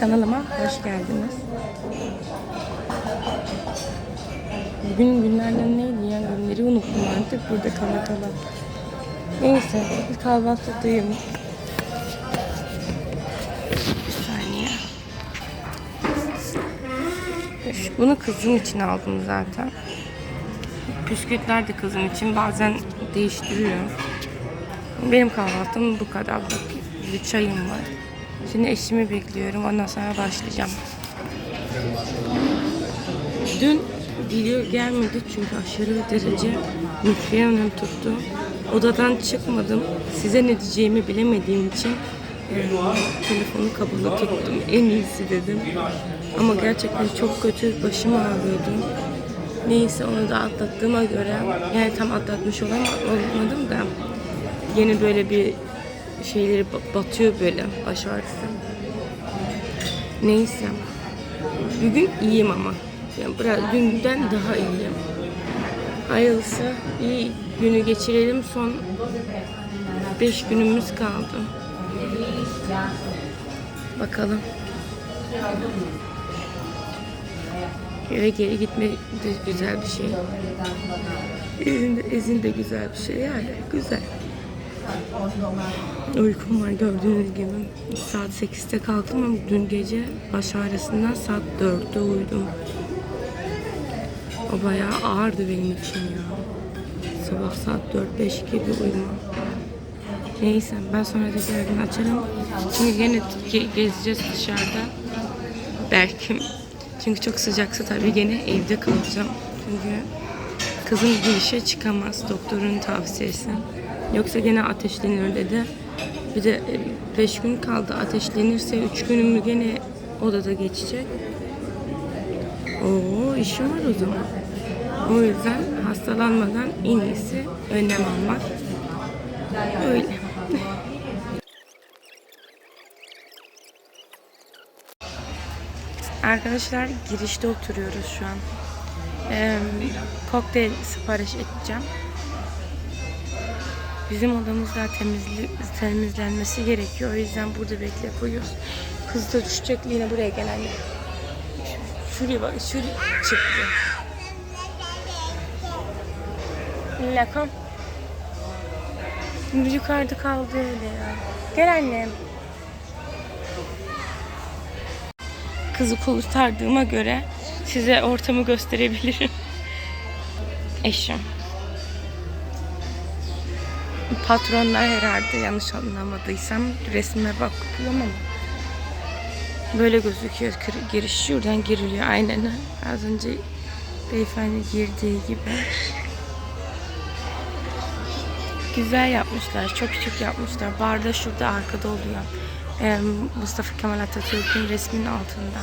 Kanalıma hoş geldiniz. Bugün günlerden neydi ya? Günleri unuttum artık burada kala kala. Neyse kahvaltıdayım. Bir saniye. Bunu kızım için aldım zaten. Bisküvitler de kızım için bazen değiştiriyorum. Benim kahvaltım bu kadar. Bir çayım var. Şimdi eşimi bekliyorum. Ondan sonra başlayacağım. Dün video gelmedi çünkü aşırı derece migrenim tuttu. Odadan çıkmadım. Size ne diyeceğimi bilemediğim için e, telefonu kapalı tuttum. En iyisi dedim. Ama gerçekten çok kötü başım ağrıyordu. Neyse onu da atlattığıma göre yani tam atlatmış olamam, olmadım da yeni böyle bir şeyleri ba- batıyor böyle baş ağrısı. Neyse. Bugün iyiyim ama. Yani biraz dünden daha iyiyim. Hayırlısı iyi günü geçirelim. Son 5 günümüz kaldı. Bakalım. Eve geri gitme de güzel bir şey. İzin de, izin de güzel bir şey yani. Güzel. Uykum var gördüğünüz gibi. Saat 8'te kalktım ama dün gece baş ağrısından saat 4'te uyudum. O bayağı ağırdı benim için ya. Sabah saat 4-5 gibi uyumam. Neyse ben sonra tekrardan açarım. Çünkü gene ge- gezeceğiz dışarıda. Belki. Çünkü çok sıcaksa tabii gene evde kalacağım. Çünkü kızım girişe çıkamaz doktorun tavsiyesi. Yoksa gene ateşlenir dedi. Bir de 5 gün kaldı. Ateşlenirse 3 günümü gene odada geçecek. Oo işim var o zaman. O yüzden hastalanmadan en iyisi önlem almak. Öyle. Arkadaşlar girişte oturuyoruz şu an. Ee, kokteyl sipariş edeceğim. Bizim odamız daha temizli, temizlenmesi gerekiyor. O yüzden burada bekle koyuyoruz. Kız da düşecek yine buraya gel anne. Ş- Şuraya bak, şuraya çıktı. Lakom. Yukarıda kaldı öyle ya. Gel annem. Kızı kurtardığıma göre size ortamı gösterebilirim. Eşim. Patronlar herhalde yanlış anlamadıysam resme bakıyorum ama böyle gözüküyor giriş şuradan giriliyor aynen. Az önce beyefendi girdiği gibi. Güzel yapmışlar çok küçük yapmışlar. Bar da şurada arkada oluyor. Mustafa Kemal Atatürk'ün resminin altında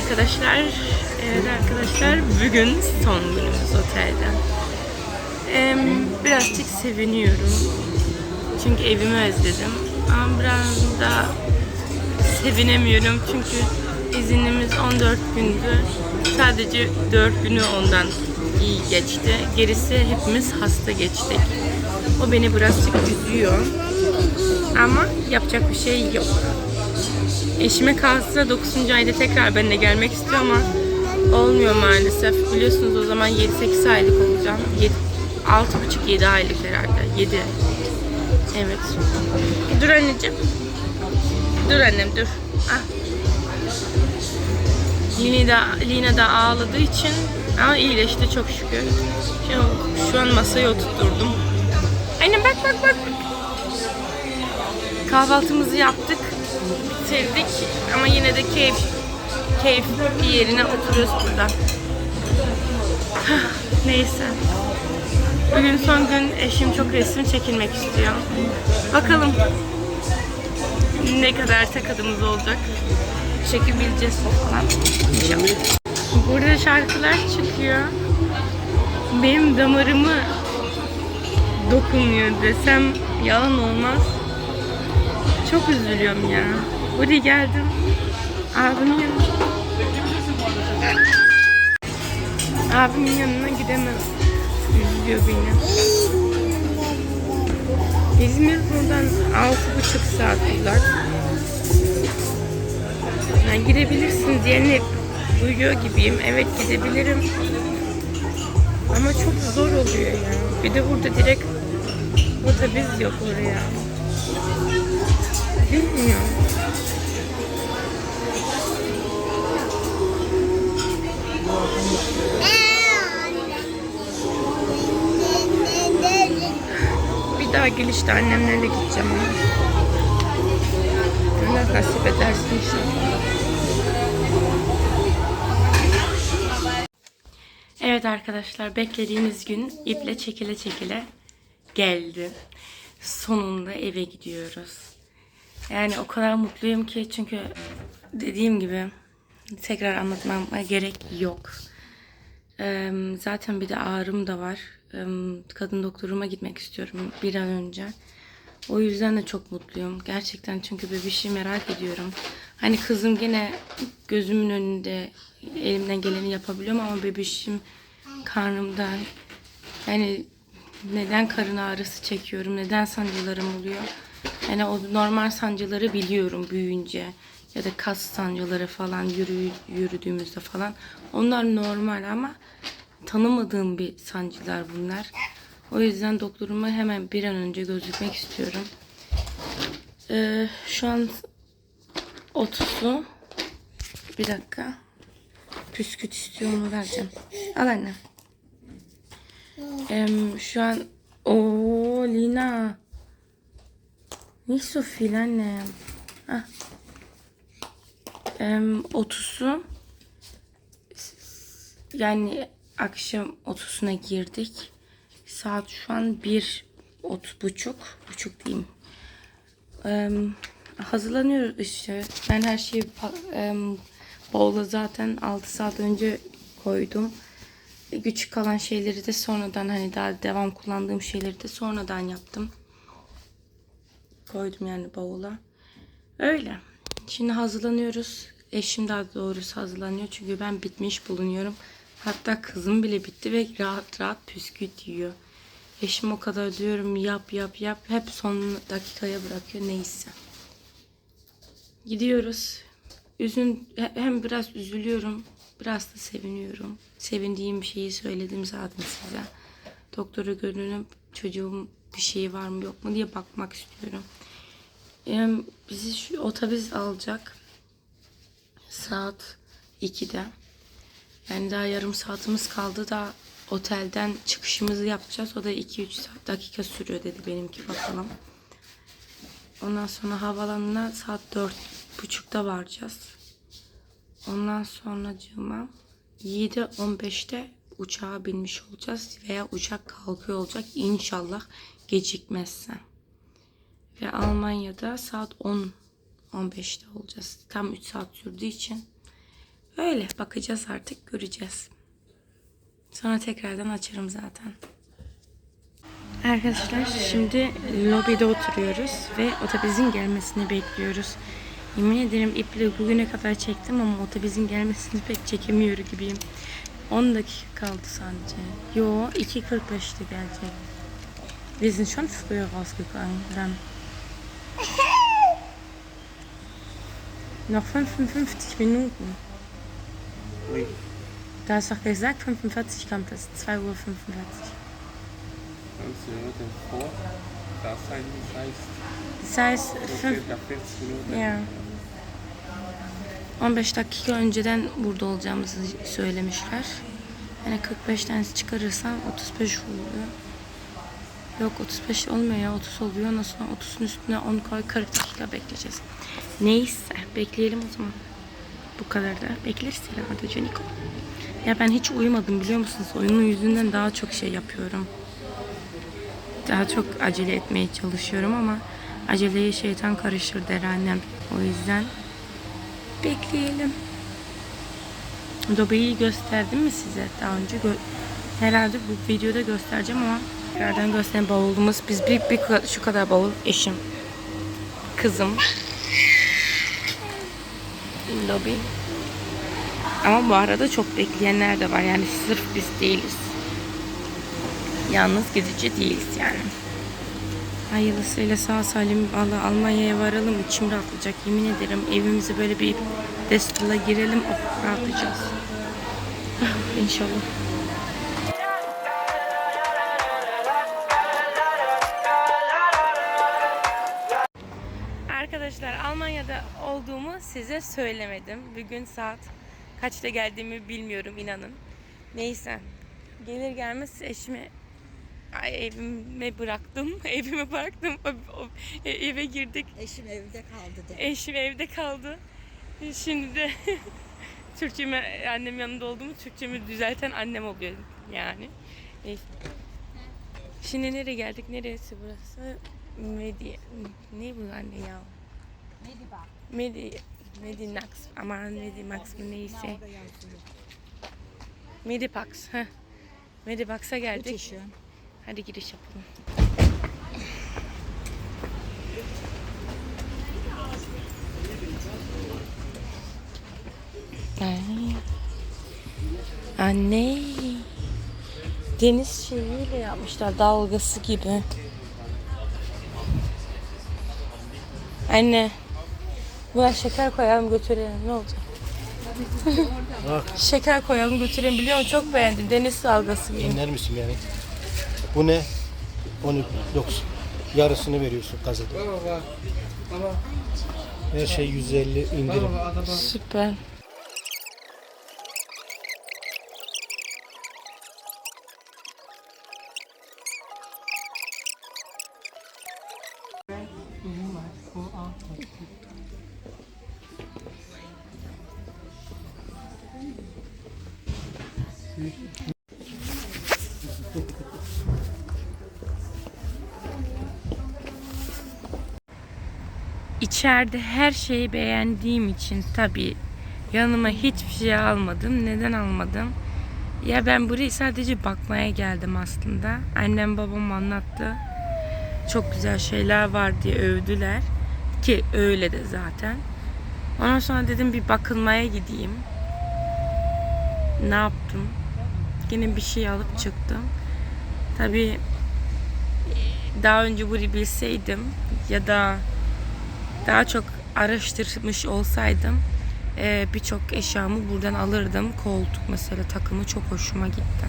arkadaşlar, evet arkadaşlar bugün son günümüz otelde. Ee, birazcık seviniyorum. Çünkü evimi özledim. Ama biraz da sevinemiyorum çünkü izinimiz 14 gündü. Sadece 4 günü ondan iyi geçti. Gerisi hepimiz hasta geçtik. O beni birazcık üzüyor. Ama yapacak bir şey yok. Eşime kalsa 9. ayda tekrar benimle gelmek istiyor ama olmuyor maalesef. Biliyorsunuz o zaman 7-8 aylık olacağım. 6,5-7 aylık herhalde. 7. Evet. Dur anneciğim. Dur annem dur. Ah. Lina da, Lina da ağladığı için ama iyileşti çok şükür. Şu, şu an masaya oturtturdum. Annem bak bak bak. Kahvaltımızı yaptık bitirdik ama yine de keyif keyif bir yerine oturuyoruz burada. Neyse. Bugün son gün eşim çok resim çekilmek istiyor. Bakalım ne kadar takadımız olacak. Çekebileceğiz falan. Burada şarkılar çıkıyor. Benim damarımı dokunuyor desem yalan olmaz. Çok üzülüyorum ya. Buraya geldim. Abimin yanına. Abimin yanına gidemem. Üzülüyor beni. İzmir buradan altı buçuk saat uzak. Yani gidebilirsin diye hep duyuyor gibiyim. Evet gidebilirim. Ama çok zor oluyor ya. Bir de burada direkt otobüs yok oraya. Bilmiyorum. Bir daha gelişte annemlerle gideceğim. Allah nasip ederse inşallah. Evet arkadaşlar beklediğimiz gün iple çekile çekile geldi. Sonunda eve gidiyoruz. Yani o kadar mutluyum ki çünkü dediğim gibi tekrar anlatmama gerek yok. Zaten bir de ağrım da var. Kadın doktoruma gitmek istiyorum bir an önce. O yüzden de çok mutluyum. Gerçekten çünkü bebişi merak ediyorum. Hani kızım gene gözümün önünde elimden geleni yapabiliyorum ama bebişim karnımdan yani neden karın ağrısı çekiyorum, neden sancılarım oluyor. Yani o normal sancıları biliyorum büyüyünce ya da kas sancıları falan yürü, yürüdüğümüzde falan. Onlar normal ama tanımadığım bir sancılar bunlar. O yüzden doktoruma hemen bir an önce gözükmek istiyorum. Ee, şu an 30'u bir dakika. Püsküt istiyor onu vereceğim. Al anne. Em, şu an o Lina. Nicht so viel annem. Ah. Em, 30'u yani akşam 30'una girdik. Saat şu an 1 ot buçuk. Buçuk diyeyim. Em, hazırlanıyoruz işte. Ben her şeyi em, bowl'a zaten 6 saat önce koydum. E, Küçük kalan şeyleri de sonradan hani daha devam kullandığım şeyleri de sonradan yaptım. Koydum yani bavula. Öyle. Şimdi hazırlanıyoruz. Eşim daha doğrusu hazırlanıyor. Çünkü ben bitmiş bulunuyorum. Hatta kızım bile bitti ve rahat rahat püsküt yiyor. Eşim o kadar diyorum yap yap yap. Hep son dakikaya bırakıyor. Neyse. Gidiyoruz. Üzün, hem biraz üzülüyorum. Biraz da seviniyorum. Sevindiğim şeyi söyledim zaten size. Doktora görünüp çocuğum bir şey var mı yok mu diye bakmak istiyorum. Yani bizi şu otobüs alacak. Saat 2'de. Yani daha yarım saatimiz kaldı da otelden çıkışımızı yapacağız. O da 2-3 saat dakika sürüyor dedi benimki bakalım. Ondan sonra havalanına saat 4.30'da varacağız. Ondan sonra cıma 7.15'te uçağa binmiş olacağız veya uçak kalkıyor olacak inşallah gecikmezse. Ve Almanya'da saat 10 15'te olacağız. Tam 3 saat sürdüğü için öyle bakacağız artık göreceğiz. Sonra tekrardan açarım zaten. Arkadaşlar şimdi lobide oturuyoruz ve otobüsün gelmesini bekliyoruz. Yemin ederim iple bugüne kadar çektim ama otobüsün gelmesini pek çekemiyor gibiyim. 10 dakika kaldı sadece. Yo 2.45'te gelecek. Wir sind schon früher rausgegangen dann. Noch 55 Minuten. Oui. Du hast doch gesagt 45 kommt es. 2.45 Uhr. 20 Minuten vor. Das heißt, Das heißt so 5, circa 40 Minuten. ya 15 dakika önceden burada olacağımızı söylemişler. Yani 45 tanesi çıkarırsam 35 oluyor. Yok 35 olmuyor ya 30 oluyor. Sonra 30'un üstüne 10 koy 40 dakika bekleyeceğiz. Neyse bekleyelim o zaman. Bu kadar da bekleriz herhalde Caniko. Ya ben hiç uyumadım biliyor musunuz? Oyunun yüzünden daha çok şey yapıyorum. Daha çok acele etmeye çalışıyorum ama aceleye şeytan karışır der annem. O yüzden bekleyelim. Dobeyi gösterdim mi size daha önce? Herhalde bu videoda göstereceğim ama tekrardan göstereyim bavulumuz. Biz bir, bir şu kadar bavul eşim, kızım, lobi. Ama bu arada çok bekleyenler de var. Yani sırf biz değiliz. Yalnız gidici değiliz yani. Hayırlısıyla sağ salim valla Almanya'ya varalım. içim rahatlayacak. Yemin ederim evimize böyle bir destula girelim. Oh rahatlayacağız. İnşallah. Arkadaşlar Almanya'da olduğumu size söylemedim. Bugün saat kaçta geldiğimi bilmiyorum inanın. Neyse. Gelir gelmez eşimi ay, evime bıraktım. Evime bıraktım. E, eve girdik. Eşim evde kaldı de. Eşim evde kaldı. Şimdi de Türkçemi annem yanında olduğumu Türkçemi düzelten annem oluyor yani. Neyse. Şimdi nereye geldik? Neresi burası? Medi ne bu anne ya? Neydi bak? Medi Medinax aman Medimax mı neyse. Medipax. Heh. Medipax'a geldik. çeşit. Hadi giriş yapalım. Ay. Anne. Deniz şeyiyle yapmışlar dalgası gibi. Anne. Buna şeker koyalım götürelim ne olacak? şeker koyalım götürelim biliyor musun? Çok beğendim. Deniz dalgası gibi. İner misin yani? Bu ne? 19. Yarısını veriyorsun gazete. Her şey 150 indirim. Süper. İçeride her şeyi beğendiğim için tabii yanıma hiçbir şey almadım. Neden almadım? Ya ben buraya sadece bakmaya geldim aslında. Annem babam anlattı. Çok güzel şeyler var diye övdüler. Ki öyle de zaten. Ondan sonra dedim bir bakılmaya gideyim. Ne yaptım? Yine bir şey alıp çıktım. Tabii daha önce burayı bilseydim ya da daha çok araştırmış olsaydım eee, birçok eşyamı buradan alırdım. Koltuk mesela takımı çok hoşuma gitti.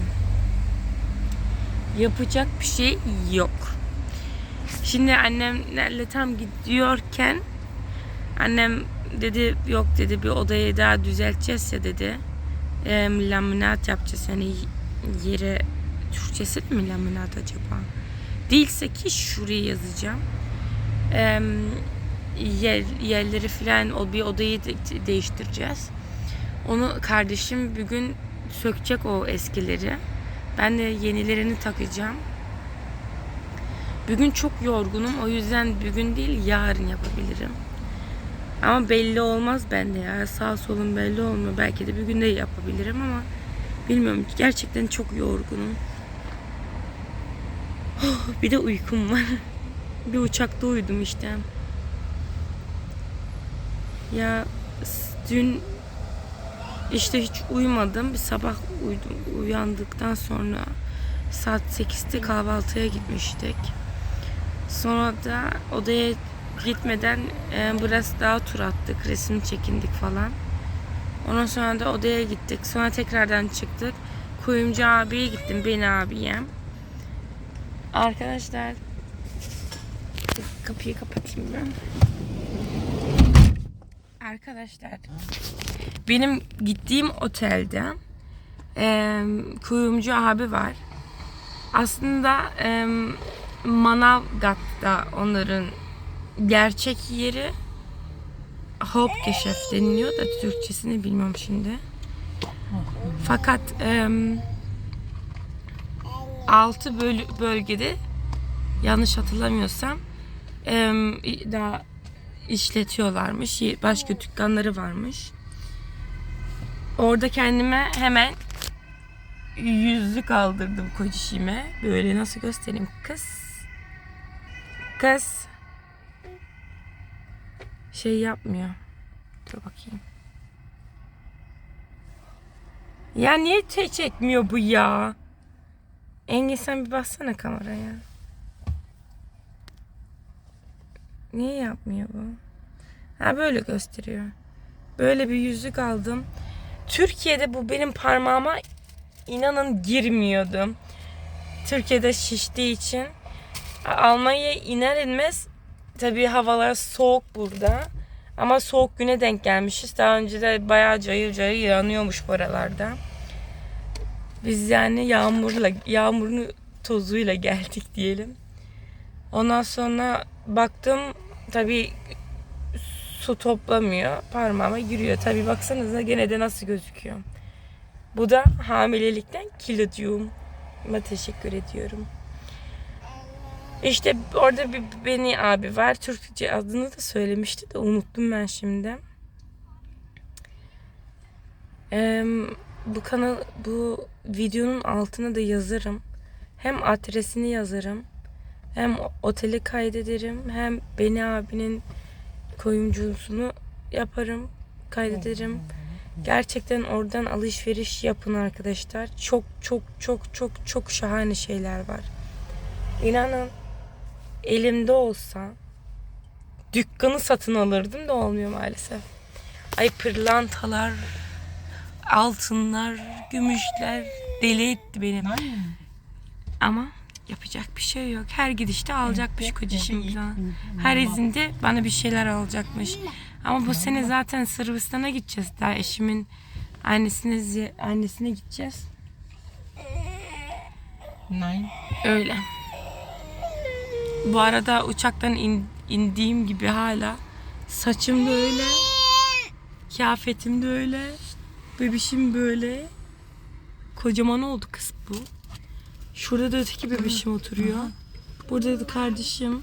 Yapacak bir şey yok. Şimdi annemlerle tam gidiyorken annem dedi yok dedi bir odayı daha düzelteceğiz ya dedi. Eee, laminat yapacağız hani yere Türkçesi mi laminat acaba? Değilse ki şuraya yazacağım. Eee yer, yerleri falan o bir odayı de- değiştireceğiz. Onu kardeşim bugün sökecek o eskileri. Ben de yenilerini takacağım. Bugün çok yorgunum. O yüzden bugün değil yarın yapabilirim. Ama belli olmaz bende ya. Sağ solum belli olmuyor. Belki de bugün de yapabilirim ama bilmiyorum. Gerçekten çok yorgunum. Bir de uykum var. Bir uçakta uyudum işte. Ya dün işte hiç uyumadım. Bir sabah uyudum. Uyandıktan sonra saat 8'te kahvaltıya gitmiştik. Sonra da odaya gitmeden e, biraz daha tur attık. Resim çekindik falan. Ondan sonra da odaya gittik. Sonra tekrardan çıktık. Kuyumcu abiye gittim. Beni abiyem. Arkadaşlar kapıyı kapatayım ben. Arkadaşlar benim gittiğim otelde e, kuyumcu abi var. Aslında e, Manavgat'ta onların gerçek yeri Hauptgeschäft deniliyor da Türkçesini bilmiyorum şimdi. Fakat e, altı böl- bölgede yanlış hatırlamıyorsam em, daha işletiyorlarmış. Başka dükkanları varmış. Orada kendime hemen yüzlük aldırdım kocişime. Böyle nasıl göstereyim kız. Kız. Şey yapmıyor. Dur bakayım. Ya niye te- çekmiyor bu ya? Engin sen bir bassana kameraya. Niye yapmıyor bu? Ha böyle gösteriyor. Böyle bir yüzük aldım. Türkiye'de bu benim parmağıma inanın girmiyordu. Türkiye'de şiştiği için Almanya'ya iner inmez tabii havalar soğuk burada. Ama soğuk güne denk gelmişiz. Daha önce de bayağı cayır cayır yağıyormuş buralarda. Biz yani yağmurla, yağmurun tozuyla geldik diyelim. Ondan sonra baktım tabii su toplamıyor. Parmağıma giriyor. Tabii baksanıza gene de nasıl gözüküyor. Bu da hamilelikten kilocuğuma teşekkür ediyorum. İşte orada bir beni abi var. Türkçe adını da söylemişti de unuttum ben şimdi. Eee, bu kanal bu videonun altına da yazarım. Hem adresini yazarım. Hem oteli kaydederim. Hem beni abinin koyumcusunu yaparım. Kaydederim. Gerçekten oradan alışveriş yapın arkadaşlar. Çok çok çok çok çok şahane şeyler var. İnanın elimde olsa dükkanı satın alırdım da olmuyor maalesef. Ay pırlantalar, altınlar, gümüşler deli etti benim. Ama yapacak bir şey yok. Her gidişte alacakmış kocacığım bana. Her izinde bana bir şeyler alacakmış. Ama bu sene zaten Sırbistan'a gideceğiz. Daha eşimin annesine annesine gideceğiz. Nein. Öyle. Bu arada uçaktan in- indiğim gibi hala saçım da öyle. Kıyafetim de öyle. Bebişim böyle. Kocaman oldu kız bu. Şurada da öteki bebişim oturuyor. Burada da kardeşim.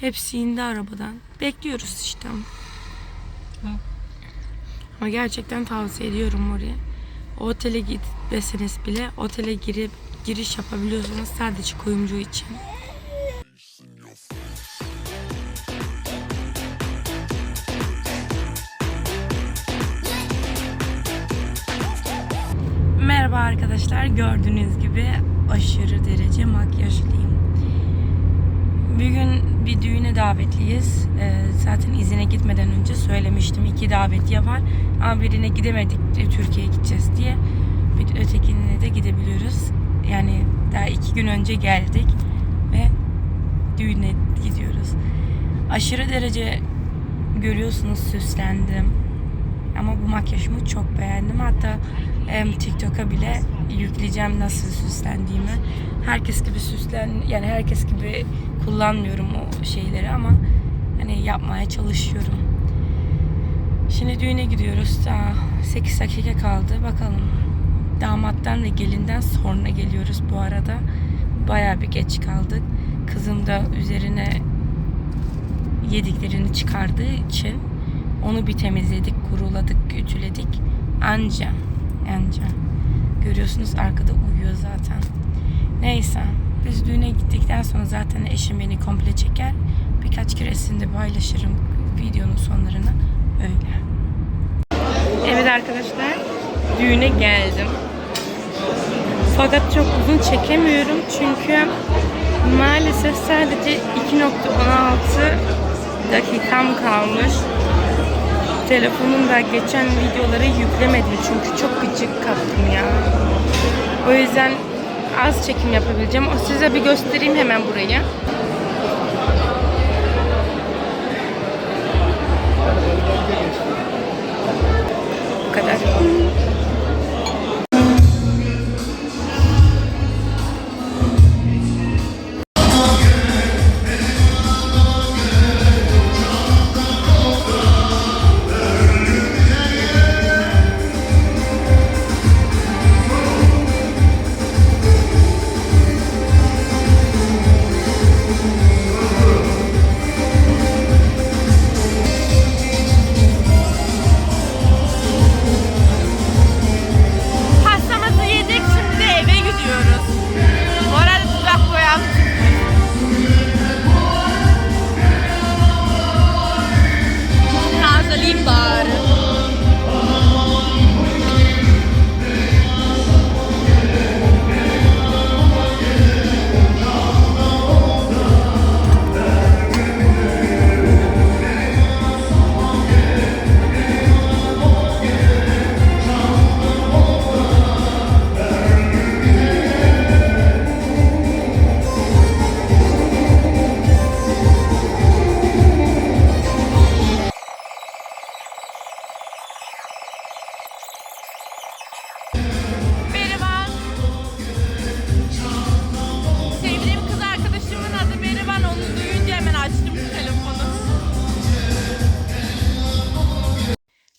Hepsi indi arabadan. Bekliyoruz işte. Ama gerçekten tavsiye ediyorum oraya. O otele gitmeseniz bile otele girip giriş yapabiliyorsunuz sadece kuyumcu için. Gördüğünüz gibi aşırı derece makyajlıyım. Bugün bir düğüne davetliyiz. Ee, zaten izine gitmeden önce söylemiştim. iki davetiye var. Ama birine gidemedik e, Türkiye'ye gideceğiz diye. Bir ötekine de gidebiliyoruz. Yani daha iki gün önce geldik ve düğüne gidiyoruz. Aşırı derece görüyorsunuz süslendim. Ama bu makyajımı çok beğendim. Hatta em, TikTok'a bile yükleyeceğim nasıl süslendiğimi. Herkes gibi süslen yani herkes gibi kullanmıyorum o şeyleri ama hani yapmaya çalışıyorum. Şimdi düğüne gidiyoruz. Daha 8 dakika kaldı. Bakalım. Damattan ve gelinden sonra geliyoruz bu arada. Bayağı bir geç kaldık. Kızım da üzerine yediklerini çıkardığı için onu bir temizledik, kuruladık, ütüledik. Anca, anca. Görüyorsunuz arkada uyuyor zaten. Neyse. Biz düğüne gittikten sonra zaten eşim beni komple çeker. Birkaç keresinde paylaşırım videonun sonlarını. Öyle. Evet arkadaşlar. Düğüne geldim. Fakat çok uzun çekemiyorum çünkü maalesef sadece 2.16 dakikam kalmış. Telefonumda geçen videoları yüklemedim çünkü çok gıcık kaptım ya. O yüzden az çekim yapabileceğim. Size bir göstereyim hemen burayı. Bu kadar.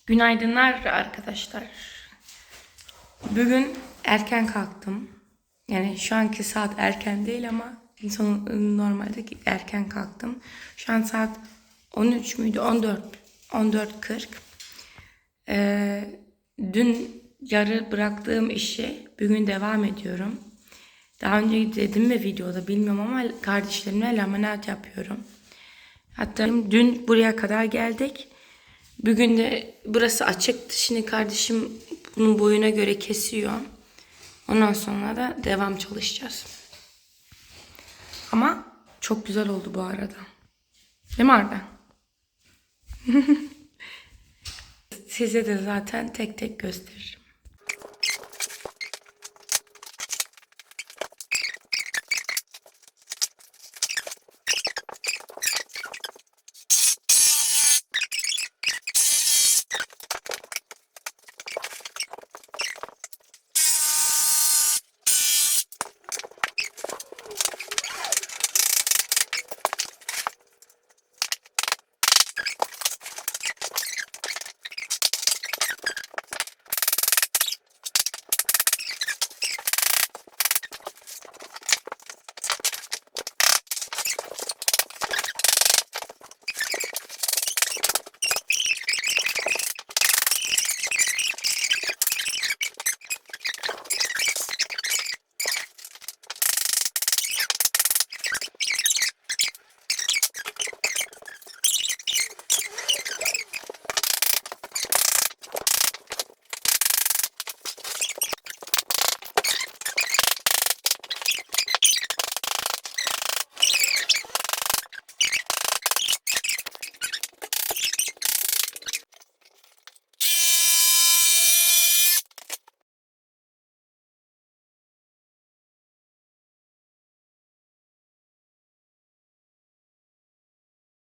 Günaydınlar arkadaşlar. Bugün erken kalktım. Yani şu anki saat erken değil ama son, normalde erken kalktım. Şu an saat 13 müydü? 14. 14.40. Ee, dün yarı bıraktığım işi bugün devam ediyorum. Daha önce dedim mi videoda bilmiyorum ama kardeşlerimle laminat yapıyorum. Hatta dün buraya kadar geldik. Bugün de burası açıktı. Şimdi kardeşim bunun boyuna göre kesiyor. Ondan sonra da devam çalışacağız. Ama çok güzel oldu bu arada. Değil mi Arda? Size de zaten tek tek gösteririm.